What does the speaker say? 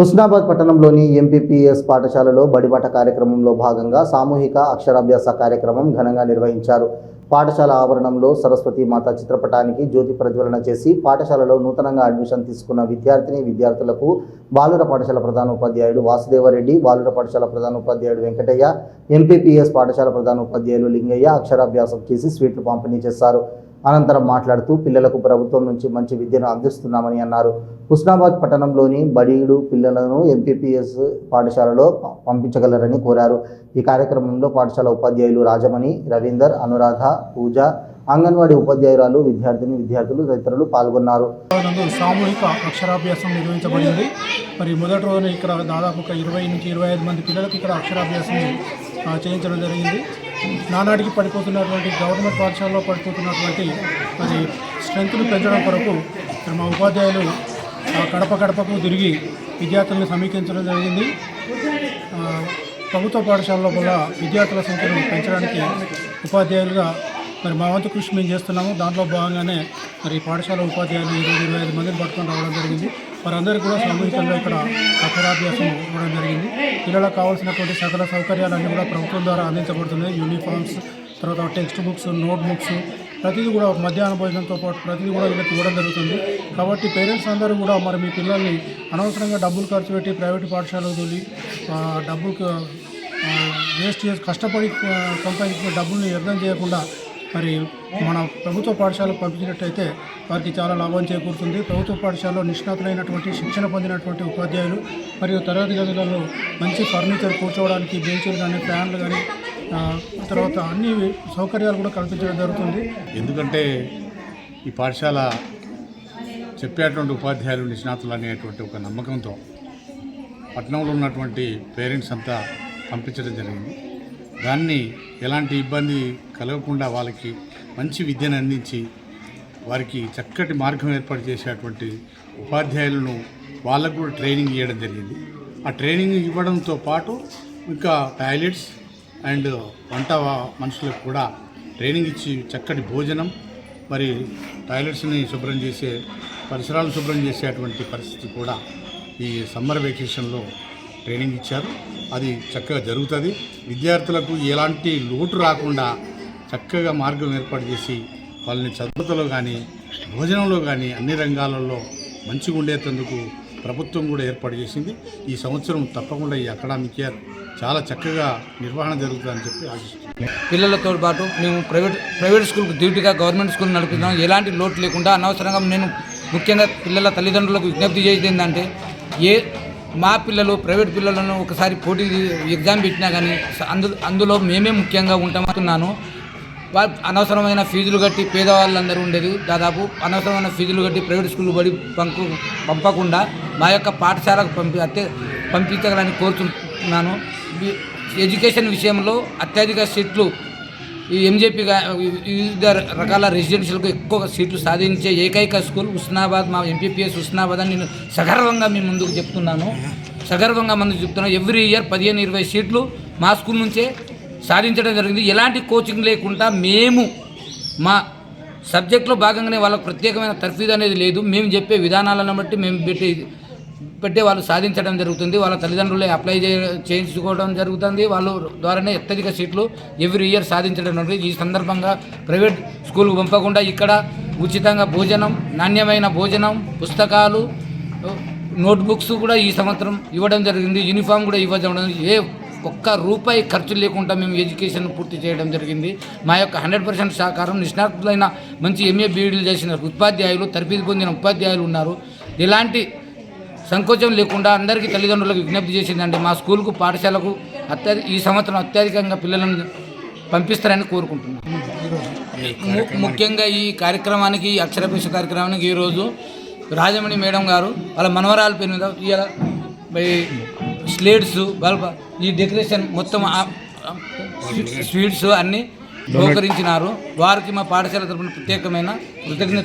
హుస్నాబాద్ పట్టణంలోని ఎంపీపీఎస్ పాఠశాలలో బడిబాట కార్యక్రమంలో భాగంగా సామూహిక అక్షరాభ్యాస కార్యక్రమం ఘనంగా నిర్వహించారు. పాఠశాల ఆవరణంలో సరస్వతి మాత చిత్రపటానికి జ్యోతి ప్రజ్వలన చేసి పాఠశాలలో నూతనంగా అడ్మిషన్ తీసుకున్న విద్యార్థిని విద్యార్థులకు బాలుర పాఠశాల ప్రధాన ఉపాధ్యాయుడు వాసుదేవరెడ్డి బాలుర పాఠశాల ప్రధాన ఉపాధ్యాయుడు వెంకటయ్య ఎంపీపీఎస్ పాఠశాల ప్రధాన ఉపాధ్యాయులు లింగయ్య అక్షరాభ్యాసం చేసి స్వీట్లు పంపిణీ చేశారు. అనంతరం మాట్లాడుతూ పిల్లలకు ప్రభుత్వం నుంచి మంచి విద్యను అందిస్తున్నామని అన్నారు. హుస్నాబాద్ పట్టణంలోని బడీడు పిల్లలను ఎంపీపీఎస్ పాఠశాలలో పంపించగలరని కోరారు. ఈ కార్యక్రమంలో పాఠశాల ఉపాధ్యాయులు రాజమణి రవీందర్ అనురాధ పూజ అంగన్వాడీ ఉపాధ్యాయురాలు విద్యార్థిని విద్యార్థులు తదితరులు పాల్గొన్నారు. సామూహిక అక్షరాభ్యాసం నిర్వహించబడింది. మరి మొదటి రోజున ఇక్కడ దాదాపు ఒక ఇరవై నుంచి ఇరవై ఐదు మంది పిల్లలకు ఇక్కడ అక్షరాభ్యాసం చేయించడం జరిగింది. నానాటికి పడిపోతున్నటువంటి గవర్నమెంట్ పాఠశాలలో పడిపోతున్నటువంటి మరి స్ట్రెంగ్త్ను పెంచడం కొరకు మా ఉపాధ్యాయులు గడప గడపకు తిరిగి విద్యార్థులను సమీక్షించడం జరిగింది. ప్రభుత్వ పాఠశాలలో కూడా విద్యార్థుల సంఖ్యను పెంచడానికి ఉపాధ్యాయులుగా మరి మా వంతు కృషి మేము చేస్తున్నాము. దాంట్లో భాగంగానే మరి పాఠశాల ఉపాధ్యాయులు ఇరవై ఇరవై ఐదు మందిని పట్టుకొని రావడం జరిగింది. వారందరికీ కూడా సామూహికంగా ఇక్కడ అక్షరాభ్యాసం ఇవ్వడం జరిగింది. పిల్లలకు కావాల్సినటువంటి సకల సౌకర్యాలన్నీ కూడా ప్రభుత్వం ద్వారా అందించబడుతున్నాయి. యూనిఫామ్స్ తర్వాత టెక్స్ట్ బుక్స్ నోట్ బుక్స్ ప్రతిదీ కూడా మధ్యాహ్న భోజనంతో పాటు ప్రతిదీ కూడా వీళ్ళకి ఇవ్వడం జరుగుతుంది. కాబట్టి పేరెంట్స్ అందరూ కూడా మరి మీ పిల్లల్ని అనవసరంగా డబ్బులు ఖర్చు పెట్టి ప్రైవేట్ పాఠశాలకు తోలి డబ్బులు వేస్ట్ చేసి కష్టపడి సంపాదించిన డబ్బుల్ని వ్యర్థం చేయకుండా మరి మన ప్రభుత్వ పాఠశాలకు పంపించినట్టయితే వారికి చాలా లాభం చేకూరుతుంది. ప్రభుత్వ పాఠశాలలో నిష్ణాతులైనటువంటి శిక్షణ పొందినటువంటి ఉపాధ్యాయులు మరియు తరగతి గదులలో మంచి ఫర్నిచర్ కూర్చోవడానికి బెంచులు కానీ ఫ్యాన్లు కానీ తర్వాత అన్ని సౌకర్యాలు కూడా కల్పించడం జరుగుతుంది. ఎందుకంటే ఈ పాఠశాల చెప్పేటువంటి ఉపాధ్యాయులు నిష్ణాతులు అనేటువంటి ఒక నమ్మకంతో పట్టణంలో ఉన్నటువంటి పేరెంట్స్ అంతా పంపించడం జరిగింది. దాన్ని ఎలాంటి ఇబ్బంది కలగకుండా వాళ్ళకి మంచి విద్యను అందించి వారికి చక్కటి మార్గం ఏర్పాటు చేసేటువంటి ఉపాధ్యాయులను వాళ్ళకు కూడా ట్రైనింగ్ ఇవ్వడం జరిగింది. ఆ ట్రైనింగ్ ఇవ్వడంతో పాటు ఇంకా టాయిలెట్స్ అండ్ వంట మనుషులకు కూడా ట్రైనింగ్ ఇచ్చి చక్కటి భోజనం మరి టాయిలెట్స్ని శుభ్రం చేసే పరిసరాలను శుభ్రం చేసేటువంటి పరిస్థితి కూడా ఈ సమ్మర్ వెకేషన్లో ట్రైనింగ్ ఇచ్చారు. అది చక్కగా జరుగుతుంది. విద్యార్థులకు ఎలాంటి లోటు రాకుండా చక్కగా మార్గం ఏర్పాటు చేసి వాళ్ళని చదువుతలో కానీ భోజనంలో కానీ అన్ని రంగాలలో మంచిగా ఉండేటందుకు ప్రభుత్వం కూడా ఏర్పాటు చేసింది. ఈ సంవత్సరం తప్పకుండా ఈ అకాడమిక్ ఇయర్ చాలా చక్కగా నిర్వహణ జరుగుతుందని చెప్పి ఆశిస్తున్నాం. పిల్లలతో పాటు మేము ప్రైవేట్ ప్రైవేట్ స్కూల్కి డ్యూటీగా గవర్నమెంట్ స్కూల్ నడుపుతున్నాం ఎలాంటి లోటు లేకుండా అనవసరంగా నేను ముఖ్యంగా పిల్లల తల్లిదండ్రులకు విజ్ఞప్తి చేసేది ఏంటంటే ఏ మా పిల్లలు ప్రైవేట్ పిల్లలను ఒకసారి పోటీ ఎగ్జామ్ పెట్టినా కానీ అందు అందులో మేమే ముఖ్యంగా ఉంటామనుకున్నాను వా అనవసరమైన ఫీజులు కట్టి పేదవాళ్ళందరూ ఉండేది. దాదాపు అనవసరమైన ఫీజులు కట్టి ప్రైవేట్ స్కూల్ పడి పంపు పంపకుండా మా యొక్క పాఠశాలకు పంపి అత్య పంపించగలని కోరుతున్నాను. ఎడ్యుకేషన్ విషయంలో అత్యధిక సీట్లు ఈ ఎంజేపీ వివిధ రకాల రెసిడెన్షియల్కు ఎక్కువ సీట్లు సాధించే ఏకైక స్కూల్ ఉస్నాబాద్ మా ఎంపీపీఎస్ హుస్నాబాద్ అని నేను సగర్వంగా మీ ముందుకు చెప్తున్నాను. సగర్వంగా ముందుకు చెప్తున్నాను. ఎవ్రీ ఇయర్ పదిహేను ఇరవై సీట్లు మా స్కూల్ నుంచే సాధించడం జరిగింది. ఎలాంటి కోచింగ్ లేకుండా మేము మా సబ్జెక్ట్లో భాగంగానే వాళ్ళకు ప్రత్యేకమైన తర్ఫీదు అనేది లేదు. మేము చెప్పే విధానాలను బట్టి మేము పెట్టేది పెట్టే వాళ్ళు సాధించడం జరుగుతుంది. వాళ్ళ తల్లిదండ్రులే అప్లై చేయించుకోవడం జరుగుతుంది. వాళ్ళు ద్వారానే అత్యధిక సీట్లు ఎవ్రీ ఇయర్ సాధించడం జరుగుతుంది. ఈ సందర్భంగా ప్రైవేట్ స్కూల్ పంపకుండా ఇక్కడ ఉచితంగా భోజనం నాణ్యమైన భోజనం పుస్తకాలు నోట్బుక్స్ కూడా ఈ సంవత్సరం ఇవ్వడం జరిగింది. యూనిఫామ్ కూడా ఇవ్వడం ఏ ఒక్క రూపాయి ఖర్చు లేకుండా మేము ఎడ్యుకేషన్ పూర్తి చేయడం జరిగింది. మా యొక్క హండ్రెడ్ పర్సెంట్ సహకారం నిష్ణాతులైన మంచి ఎంఏ బీఈడీలు చేసిన ఉపాధ్యాయులు తరబిది పొందిన ఉపాధ్యాయులు ఉన్నారు. ఇలాంటి సంకోచం లేకుండా అందరికీ తల్లిదండ్రులకు విజ్ఞప్తి చేసిందండి. మా స్కూల్కు పాఠశాలకు అత్యధి ఈ సంవత్సరం అత్యధికంగా పిల్లలను పంపిస్తారని కోరుకుంటున్నాను ముఖ్యంగా ఈ కార్యక్రమానికి ఈ అక్షరాభ్యాస కార్యక్రమానికి ఈరోజు రాజమణి మేడం గారు వాళ్ళ మనవరాల పేరు మీద ఇవాళ ఈ స్లేట్స్ బల్బ ఈ డెకరేషన్ మొత్తం స్వీట్స్ అన్నీ బహుకరించినారు వారికి మా పాఠశాల తరపున ప్రత్యేకమైన కృతజ్ఞత